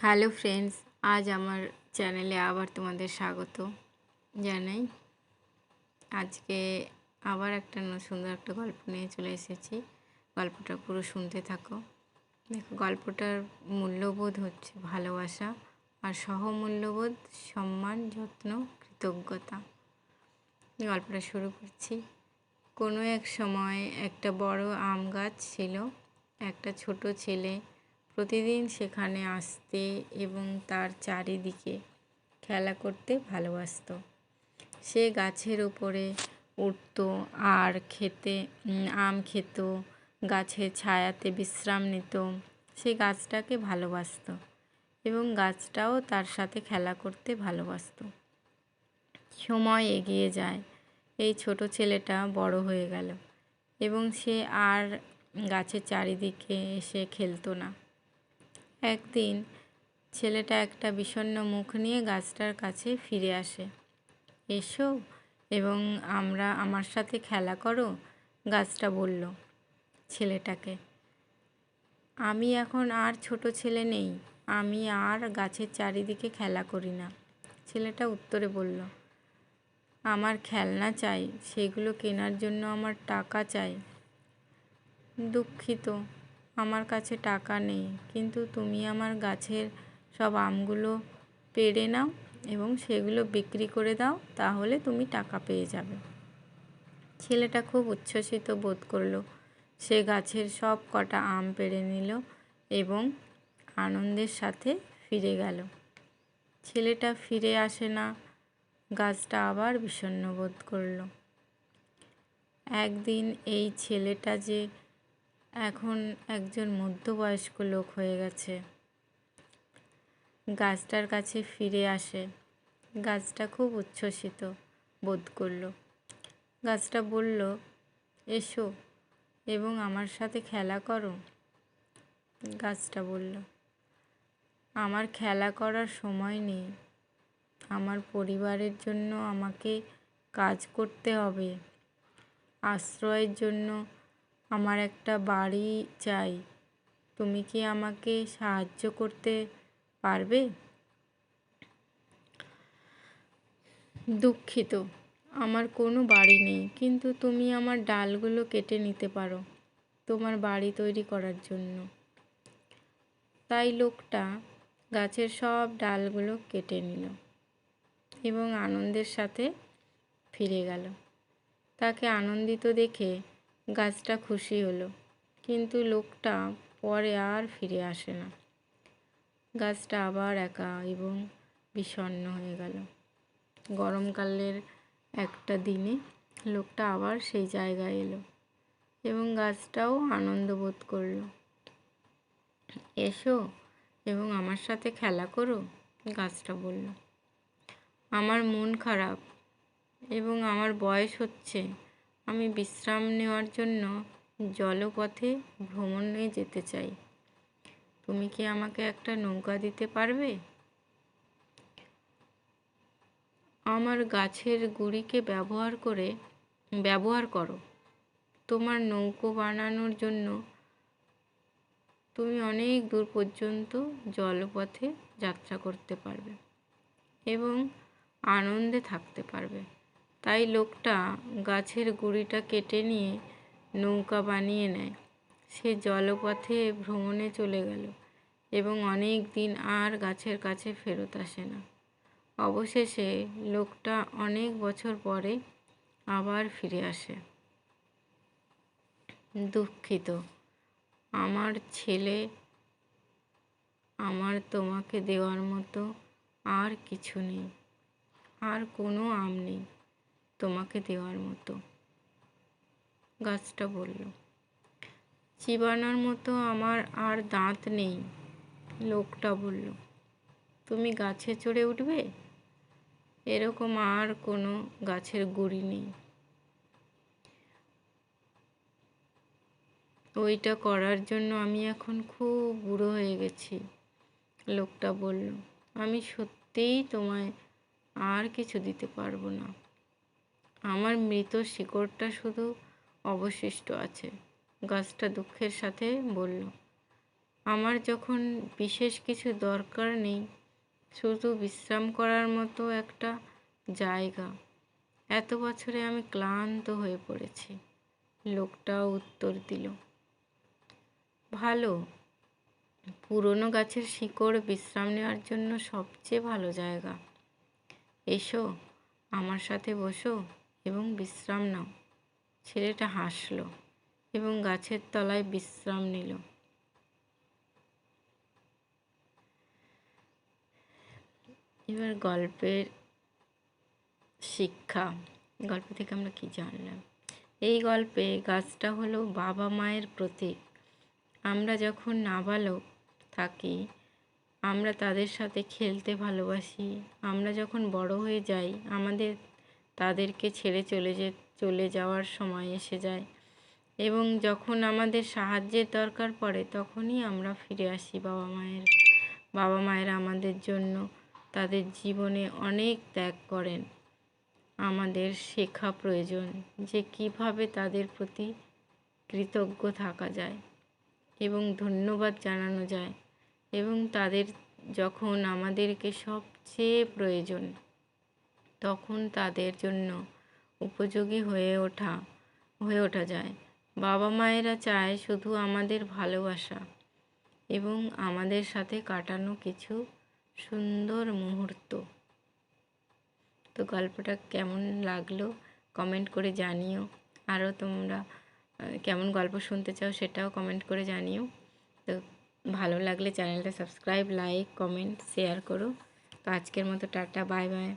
Hello friends আজ আমার চ্যানেলে আবার তোমাদের স্বাগত জানাই। আজকে আবার একটা সুন্দর একটা গল্প নিয়ে চলে এসেছি। গল্পটা পুরো শুনতে থাকো। দেখো, গল্পটার মূল্যবোধ হচ্ছে ভালোবাসা আর সহমূল্যবোধ, সম্মান, যত্ন, কৃতজ্ঞতা। গল্পটা শুরু করছি। কোনো এক সময় একটা বড় আম গাছ ছিল, একটা ছোট ছেলে প্রতিদিন সেখানে আসতে এবং তার চারিদিকে খেলা করতে ভালোবাসতো। সে গাছের উপরে উঠত, আর খেতে আম খেত, গাছের ছায়াতে বিশ্রাম নিত। সে গাছটাকে ভালোবাসতো এবং গাছটাও তার সাথে খেলা করতে ভালোবাসতো। সময় এগিয়ে যায়, এই ছোট ছেলেটা বড় হয়ে গেল এবং সে আর গাছের চারিদিকে এসে খেলতো না। একদিন ছেলেটা একটা বিষণ্ণ মুখ নিয়ে গাছটার কাছে ফিরে আসে। এসো এবং আমরা আমার সাথে খেলা করো, গাছটা বলল ছেলেটাকে। আমি এখন আর ছোট ছেলে নেই, আমি আর গাছের চারিদিকে খেলা করি না, ছেলেটা উত্তরে বলল। আমার খেলনা চাই, সেগুলো কেনার জন্য আমার টাকা চাই। দুঃখিত আমার কাছে টাকা নেই। কিন্তু তুমি আমার গাছের সব আমগুলো পেড়ে নাও এবং সেগুলো বিক্রি করে দাও, তাহলে তুমি টাকা পেয়ে যাবে। ছেলেটা খুব উচ্ছ্বসিত বোধ করল। সে গাছের সব কটা আম পেড়ে নিল এবং আনন্দের সাথে ফিরে গেল। ছেলেটা ফিরে আসে না। গাছটা আবার বিষণ্ণ বোধ করল। একদিন এই ছেলেটা যে এখন একজন মধ্যবয়স্ক লোক হয়ে গেছে। গাছটার কাছে ফিরে আসে। গাছটা খুব উচ্ছ্বসিত বোধ করল। গাছটা বলল, এসো এবং আমার সাথে খেলা করো। গাছটা বলল, আমার খেলা করার সময় নেই। আমার পরিবারের জন্য আমাকে কাজ করতে হবে। আশ্রয়ের জন্য আমার একটা বাড়ি চাই। তুমি কি আমাকে সাহায্য করতে পারবে? দুঃখিত, আমার কোনো বাড়ি নেই, কিন্তু তুমি আমার ডালগুলো কেটে নিতে পারো তোমার বাড়ি তৈরি করার জন্য। তাই লোকটা গাছের সব ডালগুলো কেটে নিল এবং আনন্দের সাথে ফিরে গেল। তাকে আনন্দিত দেখে গাছটা খুশি হলো। কিন্তু লোকটা পরে আর ফিরে আসে না। গাছটা আবার একা এবং বিষণ্ণ হয়ে গেল। গরমকালের একটা দিনে লোকটা আবার সেই জায়গায় এলো এবং গাছটাও আনন্দ বোধ করল। এসো এবং আমার সাথে খেলা করো, গাছটা বলল। আমার মন খারাপ এবং আমার বয়স হচ্ছে আমি বিশ্রাম নেওয়ার জন্য জলপথে ভ্রমণে যেতে চাই। তুমি কি আমাকে একটা নৌকা দিতে পারবে? আমার গাছের গুড়িকে ব্যবহার করে, ব্যবহার করো। তোমার নৌকো বানানোর জন্য তুমি অনেক দূর পর্যন্ত জলপথে যাত্রা করতে পারবে এবং আনন্দে থাকতে পারবে। তাই লোকটা গাছের গুঁড়িটা কেটে নিয়ে নৌকা বানিয়ে নেয়। সে জলপথে ভ্রমণে চলে গেল এবং অনেক দিন আর গাছের কাছে ফেরত আসে না। অবশেষে লোকটা অনেক বছর পরে আবার ফিরে আসে। দুঃখিত, আমার ছেলে, আমার তোমাকে দেওয়ার মতো আর কিছু নেই, আর কোনো আম নেই। তোমাকে দেওয়ার মতো। গাছটা বলল, চিবানোর মতো আমার আর দাঁত নেই। লোকটা বলল, তুমি গাছে চড়ে উঠবে? এরকম আর কোনো গাছের গুড়ি নেই। ওইটা করার জন্য আমি এখন খুব বুড়ো হয়ে গেছি। লোকটা বলল, আমি সত্যিই তোমায় আর কিছু দিতে পারব না। আমার মৃত শিকড়টা শুধু অবশিষ্ট আছে। গাছটা দুঃখের সাথে বলল, আমার যখন বিশেষ কিছু দরকার নেই, শুধু বিশ্রাম করার মতো একটা জায়গা। এত বছরে আমি ক্লান্ত হয়ে পড়েছি। লোকটাও উত্তর দিল, ভালো। পুরনো গাছের শিকড় বিশ্রাম নেওয়ার জন্য সবচেয়ে ভালো জায়গা। এসো, আমার সাথে বসো। এবং বিশ্রাম নাও। ছেলেটা হাসলো এবং গাছের তলায় বিশ্রাম নিল। এবার গল্পের শিক্ষা। গল্প থেকে আমরা কি জানলাম? এই গল্পে গাছটা হলো বাবা মায়ের প্রতীক। আমরা যখন নাবালক থাকি, আমরা তাদের সাথে খেলতে ভালোবাসি। আমরা যখন বড় হয়ে যাই, আমাদের তাদেরকে ছেড়ে চলে যে, চলে যাওয়ার সময় এসে যায়। এবং যখন আমাদের সাহায্যের দরকার পড়ে, তখনই আমরা ফিরে আসি বাবা মায়ের, বাবা মায়েরা আমাদের জন্য তাদের জীবনে অনেক ত্যাগ করেন। আমাদের শেখা প্রয়োজন যে, কীভাবে তাদের প্রতি কৃতজ্ঞ থাকা যায় এবং ধন্যবাদ জানানো যায়। এবং তাদের, যখন আমাদেরকে সবচেয়ে প্রয়োজন তখন তাদের জন্য উপযোগী হয়ে ওঠা হয়ে ওঠা যায়। বাবা মায়েরা চায় শুধু আমাদের ভালোবাসা এবং আমাদের সাথে কাটানো কিছু সুন্দর মুহূর্ত। তো গল্পটা কেমন লাগল কমেন্ট করে জানিও। আরও তোমরা কেমন গল্প শুনতে চাও সেটাও কমেন্ট করে জানিও। তো ভালো লাগলে চ্যানেলটা সাবস্ক্রাইব, লাইক, কমেন্ট, শেয়ার করো। তো আজকের মতো টাটা, বাই বাই।